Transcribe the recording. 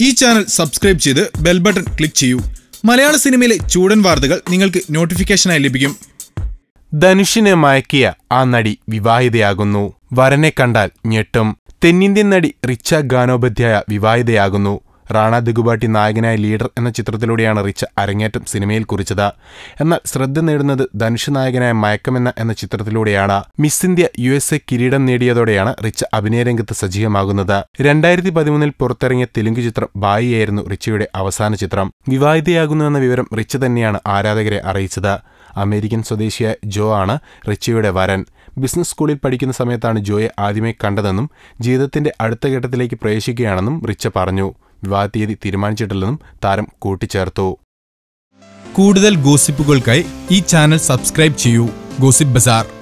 ഈ channel subscribe ചെയ്ത് bell button click ചെയ്യൂ. മലയാള സിനിമയിലെ ചൂടൻ വാർത്തകൾ നിങ്ങൾക്ക് നോട്ടിഫിക്കേഷനായി ലഭിക്കും. ധനുഷിനെ മയക്കിയ ആ നടി വിവാഹിതയാകുന്നു. വരനെ കണ്ടാൽ ഞെട്ടും. തെന്നിന്ത്യൻ നടി റിച്ച ഗാനോപാധ്യായ വിവാഹിതയാകുന്നു. റാണ ദിഗുബാട്ടി നായകനായ ലീഡർ എന്ന ചിത്രത്തിലൂടെയാണ് റിച്ച് അരങ്ങേറ്റം സിനിമയിൽ കുറിച്ചത്. എന്നാൽ ശ്രദ്ധ നേടുന്നത് ധനുഷ് നായകനായ മയക്കമെന്ന എന്ന ചിത്രത്തിലൂടെയാണ്. Miss India U S A കിരീടം നേടിയതോടെയാണ് റിച്ച അഭിനയരംഗത്ത് സജീവമാകുന്നത്. രണ്ടായിരത്തി പതിമൂന്നിൽ പുറത്തിറങ്ങിയ തെലുങ്ക് ചിത്രം ബായിയായിരുന്നു റിച്ചയുടെ അവസാന ചിത്രം. വിവാഹിതയാകുന്നുവെന്ന വിവരം റിച്ച് തന്നെയാണ് ആരാധകരെ അറിയിച്ചത്. അമേരിക്കൻ സ്വദേശിയായ ജോ ആണ് റിച്ചയുടെ വരൻ. ബിസിനസ് സ്കൂളിൽ പഠിക്കുന്ന സമയത്താണ് ജോയെ ആദ്യമായി കണ്ടതെന്നും ജീവിതത്തിന്റെ അടുത്ത ഘട്ടത്തിലേക്ക് പ്രവേശിക്കുകയാണെന്നും റിച്ച പറഞ്ഞു. വിവാഹ തീയതി തീരുമാനിച്ചിട്ടില്ലെന്നും താരം കൂട്ടിച്ചേർത്തു. കൂടുതൽ ഗോസിപ്പുകൾക്കായി ഈ ചാനൽ സബ്സ്ക്രൈബ് ചെയ്യൂ. ഗോസിപ്പ് ബസാർ.